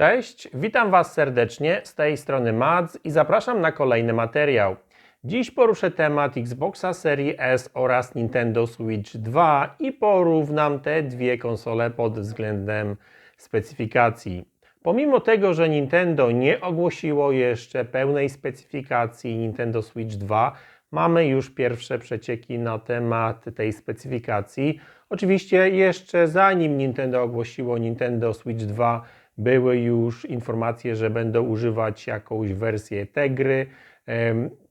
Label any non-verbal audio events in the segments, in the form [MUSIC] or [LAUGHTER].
Cześć, witam Was serdecznie z tej strony Mads i zapraszam na kolejny materiał. Dziś poruszę temat Xboxa Series S oraz Nintendo Switch 2 i porównam te dwie konsole pod względem specyfikacji. Pomimo tego, że Nintendo nie ogłosiło jeszcze pełnej specyfikacji Nintendo Switch 2, mamy już pierwsze przecieki na temat tej specyfikacji. Oczywiście jeszcze zanim Nintendo ogłosiło Nintendo Switch 2, były już informacje, że będą używać jakąś wersję Tegry,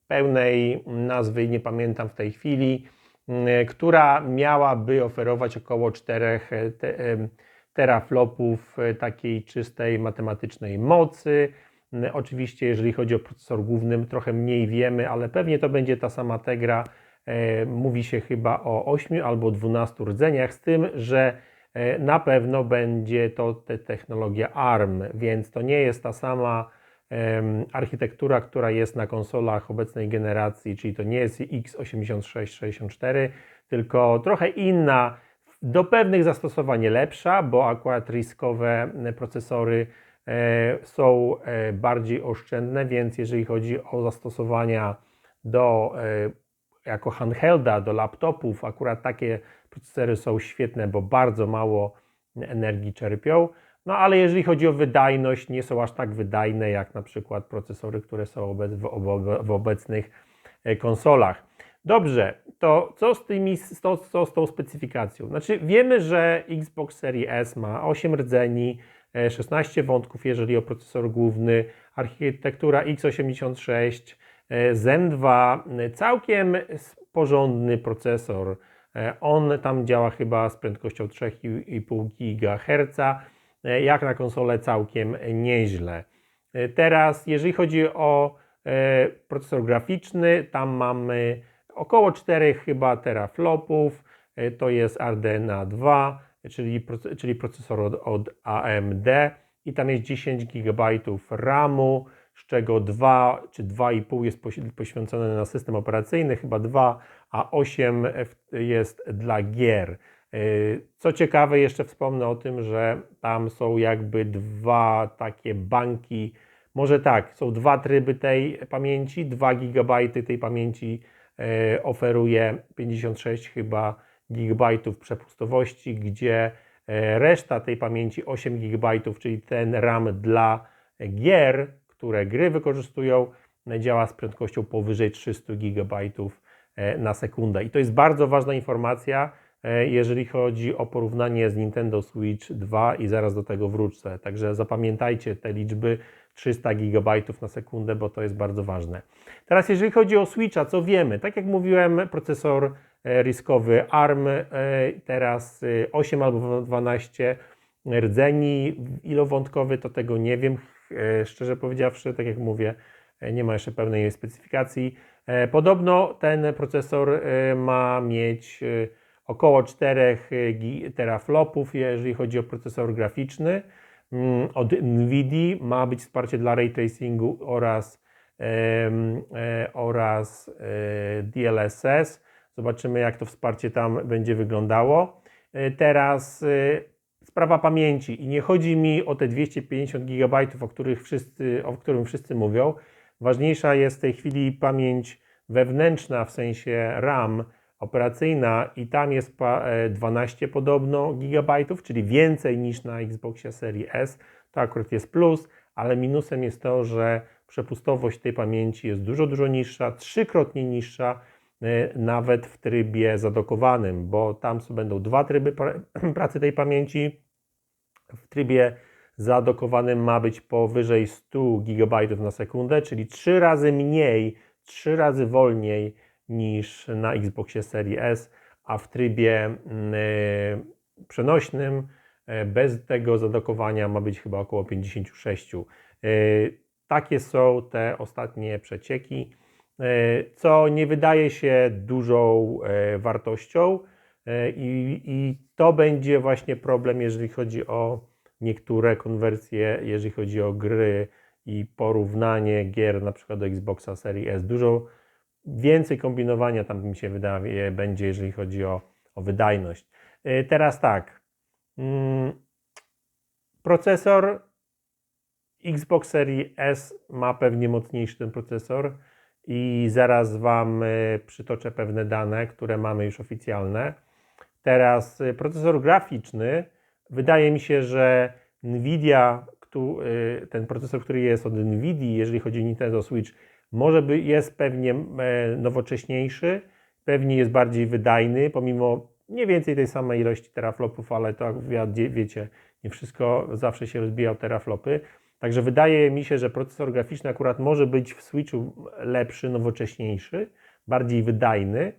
pełnej nazwy nie pamiętam w tej chwili, m, która miałaby oferować około 4 te, em, teraflopów e, takiej czystej matematycznej mocy. M, Oczywiście, jeżeli chodzi o procesor główny, trochę mniej wiemy, ale pewnie to będzie ta sama Tegra. E, Mówi się chyba o 8 albo 12 rdzeniach, z tym, że e, na pewno będzie to te technologia ARM, więc to nie jest ta sama architektura, która jest na konsolach obecnej generacji, czyli to nie jest x86-64, tylko trochę inna, do pewnych zastosowań lepsza, bo akurat riskowe procesory e, są e, bardziej oszczędne, więc jeżeli chodzi o zastosowania do e, jako handhelda, do laptopów, akurat takie procesory są świetne, bo bardzo mało energii czerpią. No ale jeżeli chodzi o wydajność, nie są aż tak wydajne jak na przykład procesory, które są w, obecnych e, konsolach. Dobrze, to co z, tymi, co, co z tą specyfikacją? Znaczy, wiemy, że Xbox Series S ma 8 rdzeni, e, 16 wątków, jeżeli o procesor główny, architektura x86, e, Zen 2, e, całkiem porządny procesor. E, On tam działa chyba z prędkością 3,5 GHz, e, jak na konsolę całkiem nieźle. E, Teraz, jeżeli chodzi o procesor graficzny, tam mamy około 4 chyba teraflopów, to jest RDNA 2, czyli, proce- czyli procesor od, od AMD i tam jest 10 GB RAMu, z czego 2 czy 2,5 jest poś- poświęcone na system operacyjny, chyba 2, a 8 w- jest dla gier. Yy, Co ciekawe, jeszcze wspomnę o tym, że tam są jakby dwa takie banki, może tak, są dwa tryby tej pamięci, 2 GB tej pamięci e, oferuje 56 chyba GB przepustowości, gdzie e, reszta tej pamięci 8 GB, czyli ten RAM dla gier, które gry wykorzystują, działa z prędkością powyżej 300 GB e, na sekundę. I to jest bardzo ważna informacja, e, jeżeli chodzi o porównanie z Nintendo Switch 2 i zaraz do tego wrócę. Także zapamiętajcie te liczby 300 GB na sekundę, bo to jest bardzo ważne. Teraz jeżeli chodzi o Switcha, co wiemy? Tak jak mówiłem, procesor e, riskowy ARM, e, teraz e, 8 albo 12 rdzeni, ilowątkowy, to tego nie wiem, e, szczerze powiedziawszy, tak jak mówię, e, nie ma jeszcze pełnej specyfikacji. E, Podobno ten procesor e, ma mieć e, około 4 gi- teraflopów, jeżeli chodzi o procesor graficzny. Mm, Od NVIDII ma być wsparcie dla ray tracingu oraz, oraz DLSS. Zobaczymy, jak to wsparcie tam będzie wyglądało. Teraz sprawa pamięci i nie chodzi mi o te 250 GB, o, których wszyscy, o którym wszyscy mówią. Ważniejsza jest w tej chwili pamięć wewnętrzna, w sensie RAM operacyjna i tam jest pa- e, 12 podobno gigabajtów, czyli więcej niż na Xboxie Series S. To akurat jest plus, ale minusem jest to, że przepustowość tej pamięci jest dużo, dużo niższa, trzykrotnie niższa e, nawet w trybie zadokowanym, bo tam są- będą dwa tryby pra- [CLEARS THROAT] pracy tej pamięci. W trybie zadokowanym ma być powyżej 100 GB na sekundę, czyli trzy razy mniej, trzy razy wolniej niż na Xboxie Series S, a w trybie mm, e, przenośnym e, bez tego zadokowania ma być chyba około 56. E, Takie są te ostatnie przecieki, co nie wydaje się dużą wartością i, i to będzie właśnie problem, jeżeli chodzi o niektóre konwersje, jeżeli chodzi o gry i porównanie gier na przykład do Xboxa Series S. Dużo więcej kombinowania tam mi się wydaje będzie, jeżeli chodzi o, o wydajność. Yy, Teraz tak. mm, Procesor Xbox Series S ma pewnie mocniejszy ten procesor i zaraz Wam y, przytoczę pewne dane, które mamy już oficjalne. Teraz y, procesor graficzny, wydaje mi się, że Nvidia, y, ten procesor, który jest od Nvidii, jeżeli chodzi o Nintendo Switch, może by jest pewnie e, nowocześniejszy, pewnie jest bardziej wydajny, pomimo mniej więcej tej samej ilości teraflopów, ale to jak wie- wiecie, nie wszystko zawsze się rozbija o teraflopy. Także wydaje mi się, że procesor graficzny akurat może być w Switchu lepszy, nowocześniejszy, bardziej wydajny,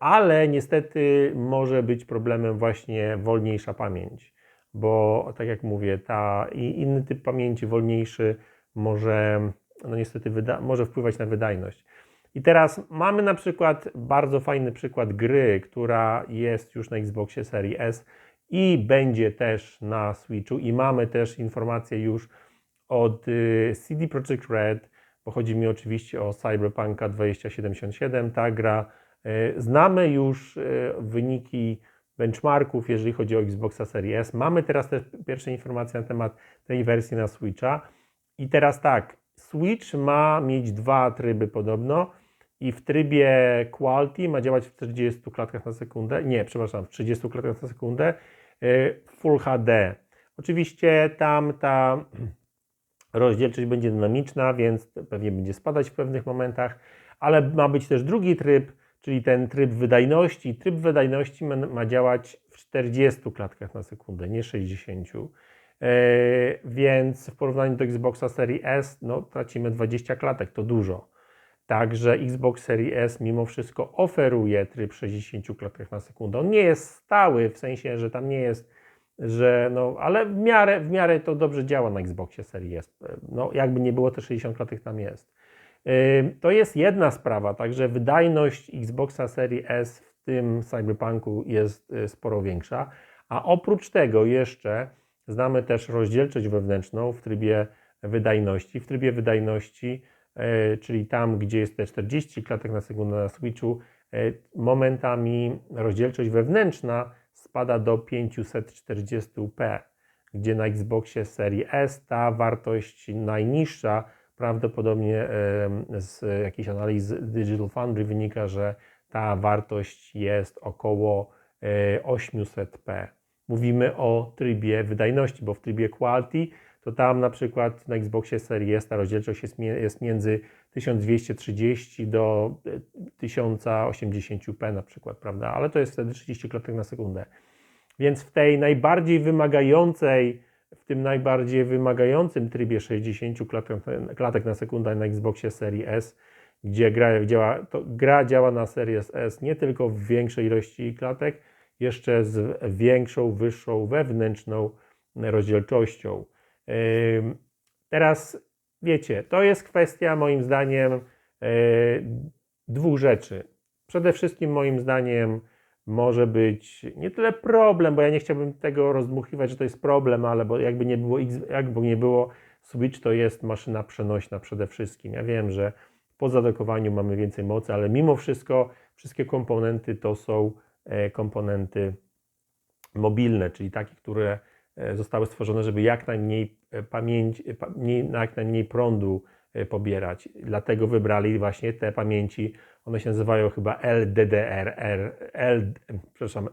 ale niestety może być problemem właśnie wolniejsza pamięć, bo tak jak mówię, ta i inny typ pamięci, wolniejszy, może, no niestety może wpływać na wydajność. I teraz mamy na przykład bardzo fajny przykład gry, która jest już na Xboxie Series S i będzie też na Switchu i mamy też informacje już od y, CD Projekt Red, bo chodzi mi oczywiście o Cyberpunka 2077, ta gra. Y, Znamy już y, wyniki benchmarków, jeżeli chodzi o Xboxa Series S. Mamy teraz też pierwsze informacje na temat tej wersji na Switcha. I teraz tak, Switch ma mieć dwa tryby podobno i w trybie Quality ma działać w 40 klatkach na sekundę, nie, przepraszam, w 30 klatkach na sekundę, y, Full HD. Oczywiście tam ta [CLEARS THROAT] rozdzielczość będzie dynamiczna, więc pewnie będzie spadać w pewnych momentach, ale ma być też drugi tryb, czyli ten tryb wydajności. Tryb wydajności ma, działać w 40 klatkach na sekundę, nie 60. E, więc w porównaniu do Xboxa Series S, no tracimy 20 klatek, to dużo. Także Xbox Series S mimo wszystko oferuje tryb 60 klatkach na sekundę. On nie jest stały, w sensie, że tam nie jest, że no, ale w miarę, w miarę to dobrze działa na Xboxie Series S. No, jakby nie było, te 60 klatek tam jest. To jest jedna sprawa, także wydajność Xboxa Series S w tym Cyberpunku jest y, sporo większa, a oprócz tego jeszcze znamy też rozdzielczość wewnętrzną w trybie wydajności. W trybie wydajności, e, czyli tam, gdzie jest te 40 klatek na sekundę na Switchu, e, momentami rozdzielczość wewnętrzna spada do 540p, gdzie na Xboxie serii S ta wartość najniższa prawdopodobnie z jakiejś analiz Digital Foundry wynika, że ta wartość jest około e, 800p. Mówimy o trybie wydajności, bo w trybie Quality to tam na przykład na Xboxie Series ta rozdzielczość jest, między 1230 do e, 1080p na przykład, prawda? Ale to jest wtedy 30 klatek na sekundę. Więc w tej najbardziej wymagającej, w tym najbardziej wymagającym trybie 60 klatek, na sekundę na Xboxie Series S, gdzie gra działa, to gra działa na Series S nie tylko w większej ilości klatek, jeszcze z większą, wyższą wewnętrzną rozdzielczością. Teraz wiecie, to jest kwestia moim zdaniem e, dwóch rzeczy. Przede wszystkim moim zdaniem może być nie tyle problem, bo ja nie chciałbym tego rozdmuchiwać, że to jest problem, ale bo jakby nie było, jakby nie było Switch to jest maszyna przenośna przede wszystkim. Ja wiem, że po zadokowaniu mamy więcej mocy, ale mimo wszystko wszystkie komponenty to są e, komponenty mobilne, czyli takie, które e, zostały stworzone, żeby jak najmniej e, pamięci, jak najmniej prądu pobierać. Dlatego wybrali właśnie te pamięci, one się nazywają chyba LDDR, L, przepraszam,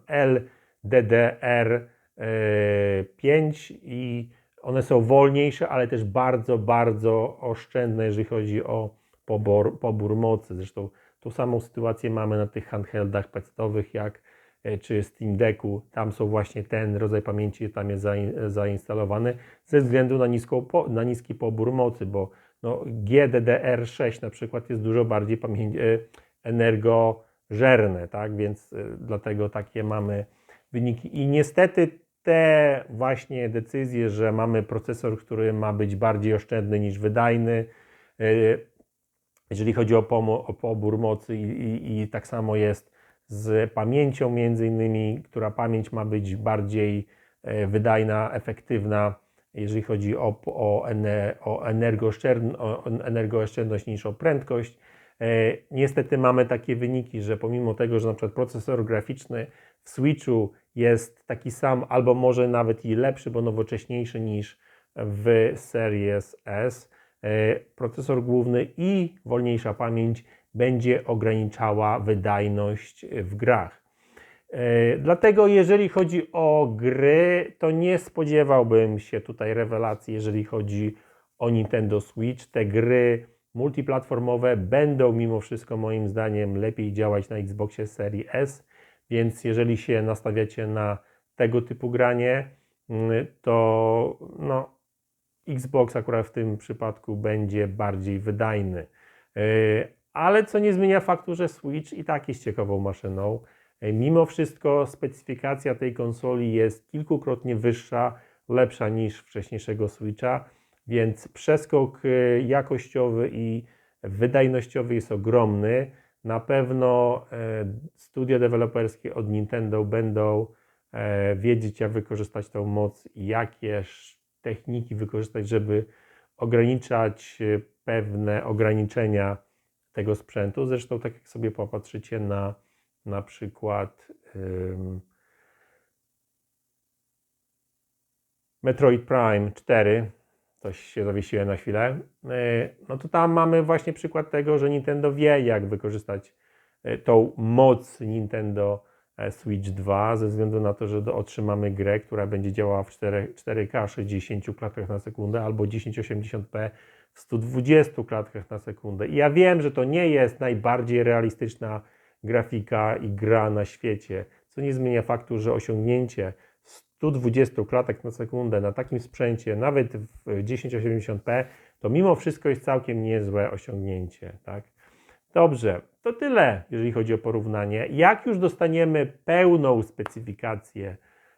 LDDR5 i one są wolniejsze, ale też bardzo, bardzo oszczędne, jeżeli chodzi o pobor, pobór mocy. Zresztą tą samą sytuację mamy na tych handheldach pecetowych, jak e, czy Steam Decku. Tam są właśnie ten rodzaj pamięci, tam jest zain, zainstalowany ze względu na, niską, po, na niski pobór mocy, bo no, GDDR6 na przykład jest dużo bardziej e, energożerne, tak? Więc e, dlatego takie mamy wyniki. I niestety te właśnie decyzje, że mamy procesor, który ma być bardziej oszczędny niż wydajny, e, jeżeli chodzi o, o pobór mocy i, i, i tak samo jest z pamięcią między innymi, która pamięć ma być bardziej wydajna, efektywna, jeżeli chodzi o, o, o, o energooszczędność niż o prędkość. E, Niestety mamy takie wyniki, że pomimo tego, że na przykład procesor graficzny w Switchu jest taki sam, albo może nawet i lepszy, bo nowocześniejszy niż, w Series S. E, Procesor główny i wolniejsza pamięć będzie ograniczała wydajność w grach. E, Dlatego, jeżeli chodzi o gry, to nie spodziewałbym się tutaj rewelacji, jeżeli chodzi o Nintendo Switch. Te gry multiplatformowe będą mimo wszystko, moim zdaniem, lepiej działać na Xboxie serii S. Więc jeżeli się nastawiacie na tego typu granie, mm, to no, Xbox akurat w tym przypadku będzie bardziej wydajny. Yy, Ale co nie zmienia faktu, że Switch i tak jest ciekawą maszyną. Mimo wszystko specyfikacja tej konsoli jest kilkukrotnie wyższa, lepsza niż wcześniejszego Switcha, więc przeskok yy, jakościowy i wydajnościowy jest ogromny. Na pewno e, studia deweloperskie od Nintendo będą e, wiedzieć, jak wykorzystać tą moc jakie techniki wykorzystać, żeby ograniczać e, pewne ograniczenia tego sprzętu. Zresztą, tak jak sobie popatrzycie na na przykład Metroid Prime 4, coś się zawiesiłem na chwilę, yy, no to tam mamy właśnie przykład tego, że Nintendo wie, jak wykorzystać yy, tą moc Nintendo e, Switch 2, ze względu na to, że otrzymamy grę, która będzie działała w 4, 4K 60 klatkach na sekundę albo 1080p w 120 klatkach na sekundę. I ja wiem, że to nie jest najbardziej realistyczna grafika i gra na świecie, co nie zmienia faktu, że osiągnięcie 120 klatek na sekundę na takim sprzęcie, nawet w 1080p, to mimo wszystko jest całkiem niezłe osiągnięcie. Tak? Dobrze, to tyle, jeżeli chodzi o porównanie. Jak już dostaniemy pełną specyfikację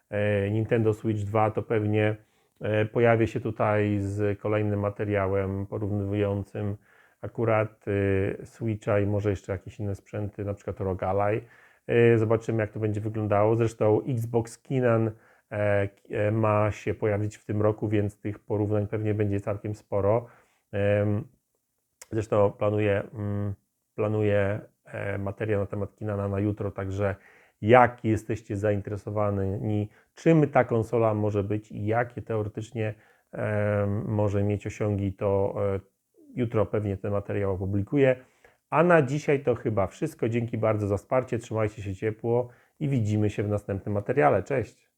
e, Nintendo Switch 2, to pewnie e, pojawię się tutaj z kolejnym materiałem porównującym akurat e, Switcha i może jeszcze jakieś inne sprzęty, na przykład ROG Ally. E, Zobaczymy, jak to będzie wyglądało. Zresztą Xbox Kinan e, e, ma się pojawić w tym roku, więc tych porównań pewnie będzie całkiem sporo. Zresztą planuję, mm, planuję e, materiał na temat Kinana na jutro, także jak jesteście zainteresowani, czym ta konsola może być i jakie teoretycznie może mieć osiągi, to jutro pewnie ten materiał opublikuję. A na dzisiaj to chyba wszystko. Dzięki bardzo za wsparcie, trzymajcie się ciepło i widzimy się w następnym materiale. Cześć!